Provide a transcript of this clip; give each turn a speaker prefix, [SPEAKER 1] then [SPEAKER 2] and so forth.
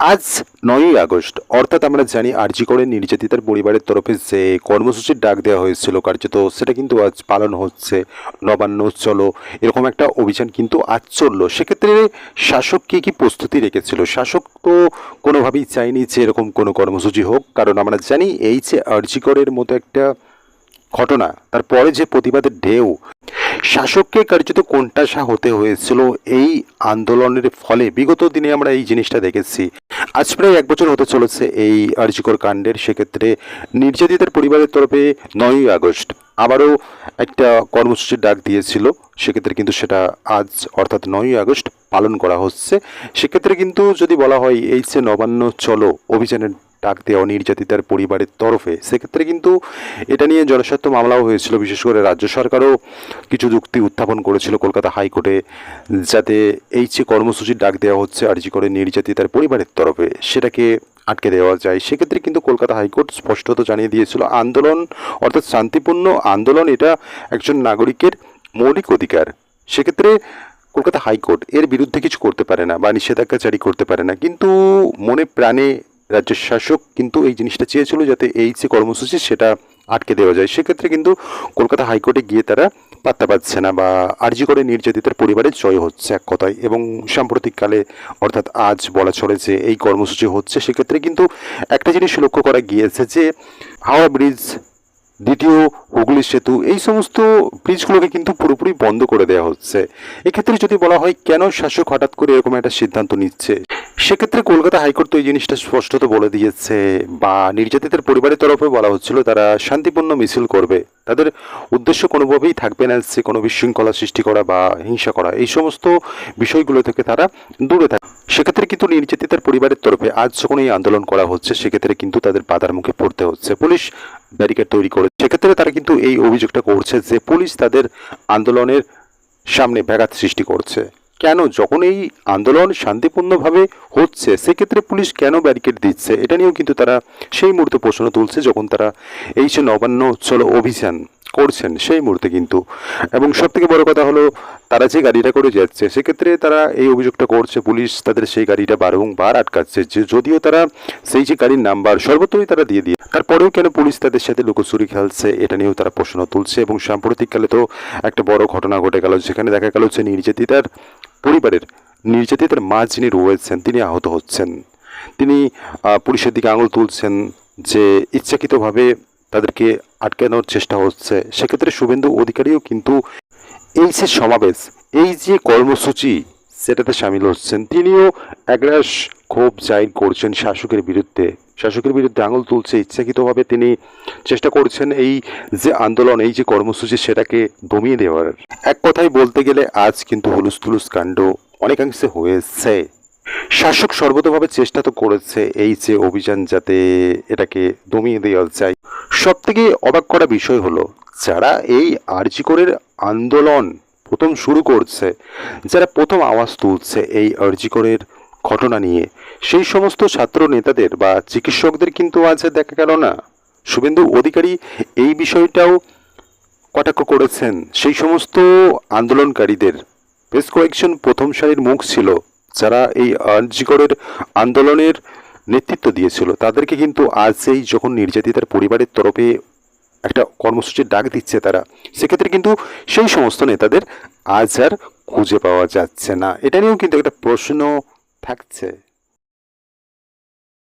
[SPEAKER 1] আজ নয়ই আগস্ট, অর্থাৎ আমরা জানি আরজি করে নির্যাতিতার পরিবারের তরফে যে কর্মসূচির ডাক দেওয়া হয়েছিল কার্যত, সেটা কিন্তু আজ পালন হচ্ছে। নবান্ন, চলো, এরকম একটা অভিযান কিন্তু আজ চলল। সেক্ষেত্রে শাসক কী কী প্রস্তুতি রেখেছিল? শাসক তো কোনোভাবেই চায়নি যে এরকম কোনো কর্মসূচি হোক, কারণ আমরা জানি এই যে আরজি করের মতো একটা ঘটনা, তারপরে যে প্রতিবাদের ঢেউ শাসককে কার্যত কোণঠাসা হতে হয়েছিল এই আন্দোলনের ফলে। বিগত দিনে আমরা এই জিনিসটা দেখেছি। আজ প্রায় এক বছর হতে চলেছে এই আর্যিকর কাণ্ডের। সেক্ষেত্রে নির্যাতিতার পরিবারের তরফে নয়ই আগস্ট আবারও একটা কর্মসূচির ডাক দিয়েছিল। সেক্ষেত্রে কিন্তু সেটা আজ অর্থাৎ নয়ই আগস্ট পালন করা হচ্ছে। সেক্ষেত্রে কিন্তু যদি বলা হয় এই যে নবান্ন চলো অভিযানের ডাক দেওয়া নির্যাতিতার পরিবারের তরফে। সেক্ষেত্রে কিন্তু এটা নিয়ে জনস্বার্থ মামলাও হয়েছিল, বিশেষ করে রাজ্য সরকারও কিছু যুক্তি উত্থাপন করেছিল কলকাতা হাইকোর্টে, যাতে এই যে কর্মসূচির ডাক দেওয়া হচ্ছে আর্জি করে নির্যাতিতার পরিবারের তরফে সেটাকে আটকে দেওয়া যায়। সেক্ষেত্রে কিন্তু কলকাতা হাইকোর্ট স্পষ্টত জানিয়ে দিয়েছিল, আন্দোলন অর্থাৎ শান্তিপূর্ণ আন্দোলন এটা একজন নাগরিকের মৌলিক অধিকার। সেক্ষেত্রে কলকাতা হাইকোর্ট এর বিরুদ্ধে কিছু করতে পারে না বা নিষেধাজ্ঞা জারি করতে পারে না। কিন্তু মনে প্রাণে রাজ্যের শাসক কিন্তু এই জিনিসটা চেয়েছিল যাতে এই যে কর্মসূচি সেটা আটকে দেওয়া যায়। সেক্ষেত্রে কিন্তু কলকাতা হাইকোর্টে গিয়ে তারা পাত্তা পাচ্ছে না বা আর্জি করে নির্যাতিতার পরিবারের জয় হচ্ছে এক কথায় এবং সাম্প্রতিককালে অর্থাৎ আজ বলা চলে যে এই কর্মসূচি হচ্ছে, সেক্ষেত্রে কিন্তু একটা জিনিস লক্ষ্য করা গিয়েছে যে হাওড়া ব্রিজ দ্বিতীয় হুগলি সেতু, এই সমস্ত ব্রিজগুলোকে কিন্তু পুরোপুরি বন্ধ করে দেওয়া হচ্ছে। এক্ষেত্রে যদি বলা হয় কেন শাসক হঠাৎ করে এরকম একটা সিদ্ধান্ত নিচ্ছে? সেক্ষেত্রে কলকাতা হাইকোর্ট তো এই জিনিসটা স্পষ্টত বলে দিয়েছে, বা নির্যাতিতের পরিবারের তরফে বলা হচ্ছিল তারা শান্তিপূর্ণ মিছিল করবে। তাদের উদ্দেশ্য কোনোভাবেই থাকবে না যে কোনো বিশৃঙ্খলা সৃষ্টি করা বা হিংসা করা। এই সমস্ত বিষয়গুলো থেকে তারা দূরে থাকে। সেক্ষেত্রে কিন্তু নির্যাতিতার পরিবারের তরফে আজ যখন এই আন্দোলন করা হচ্ছে, সেক্ষেত্রে কিন্তু তাদের বাধার মুখে পড়তে হচ্ছে। পুলিশ ব্যারিকেড তৈরি করে সেক্ষেত্রে তারা কিন্তু এই অভিযোগটা করছে যে পুলিশ তাদের আন্দোলনের সামনে ব্যাঘাত সৃষ্টি করছে। কেন? যখন এই আন্দোলন শান্তিপূর্ণভাবে হচ্ছে, সেক্ষেত্রে পুলিশ কেন ব্যারিকেড দিচ্ছে? এটা নিয়েও কিন্তু তারা সেই মুহূর্তে প্রশ্ন তুলছে, যখন তারা এই যে নবান্ন চলো অভিযান করছেন সেই মুহূর্তে কিন্তু। এবং সব থেকে বড় কথা হলো, তারা যে গাড়িটা করে যাচ্ছে, সেক্ষেত্রে তারা এই অভিযোগটা করছে, পুলিশ তাদের সেই গাড়িটা বারংবার আটকাচ্ছে, যে যদিও তারা সেই যে গাড়ির নাম্বার সর্বত্রই তারা দিয়ে দিয়ে, তারপরেও কেন পুলিশ তাদের সাথে লুকোচুরি খেলছে, এটা নিয়েও তারা প্রশ্ন তুলছে, এবং সাম্প্রতিককালে তো একটা বড় ঘটনা ঘটে গেল, যেখানে দেখা গেল যে নির্যাতিতার পরিবারের নির্যাতিতার মা যিনি রয়েছেন, তিনি আহত হচ্ছেন। তিনি পুলিশের দিকে আঙুল তুলছেন যে ইচ্ছাকৃতভাবে তাদেরকে আটকানোর চেষ্টা হচ্ছে। সেক্ষেত্রে শুভেন্দু অধিকারীও কিন্তু এই যে সমাবেশ, এই যে কর্মসূচি, সেটাতে সামিল হচ্ছেন। তিনিও একরাশ ক্ষোভ জাহির করছেন শাসকের বিরুদ্ধে। শাসকের বিরুদ্ধে আঙুল তুলছে, ইচ্ছাকৃতভাবে তিনি চেষ্টা করছেন এই যে আন্দোলন, এই যে কর্মসূচি, সেটাকে দমিয়ে দেওয়ার। এক কথায় বলতে গেলে আজ কিন্তু হুলুস তুলুস কাণ্ড অনেকাংশে হয়েছে। শাসক সর্বতভাবে চেষ্টা তো করেছে এই যে অভিযান যাতে এটাকে দমিয়ে দেওয়া যায়। সব থেকে অবাক করা বিষয় হলো, যারা এই আরজিকরের আন্দোলন প্রথম শুরু করছে, যারা প্রথম আওয়াজ তুলছে এই আরজিকরের ঘটনা নিয়ে, সেই সমস্ত ছাত্র নেতাদের বা চিকিৎসকদের কিন্তু আজ দেখা গেল না। শুভেন্দু অধিকারী এই বিষয়টাও কটাক্ষ করেছেন। সেই সমস্ত আন্দোলনকারীদের বেশ কয়েকজন প্রথম সারির মুখ ছিল, যারা এই আর্যিকরের আন্দোলনের নেতৃত্ব দিয়েছিল। তাদেরকে কিন্তু আজ সেই যখন নির্যাতিতার পরিবারের তরফে একটা কর্মসূচির ডাক দিচ্ছে তারা, সেক্ষেত্রে কিন্তু সেই সমস্ত নেতাদের আজ আর খুঁজে পাওয়া যাচ্ছে না। এটা নিয়েও কিন্তু একটা প্রশ্ন থাকছে।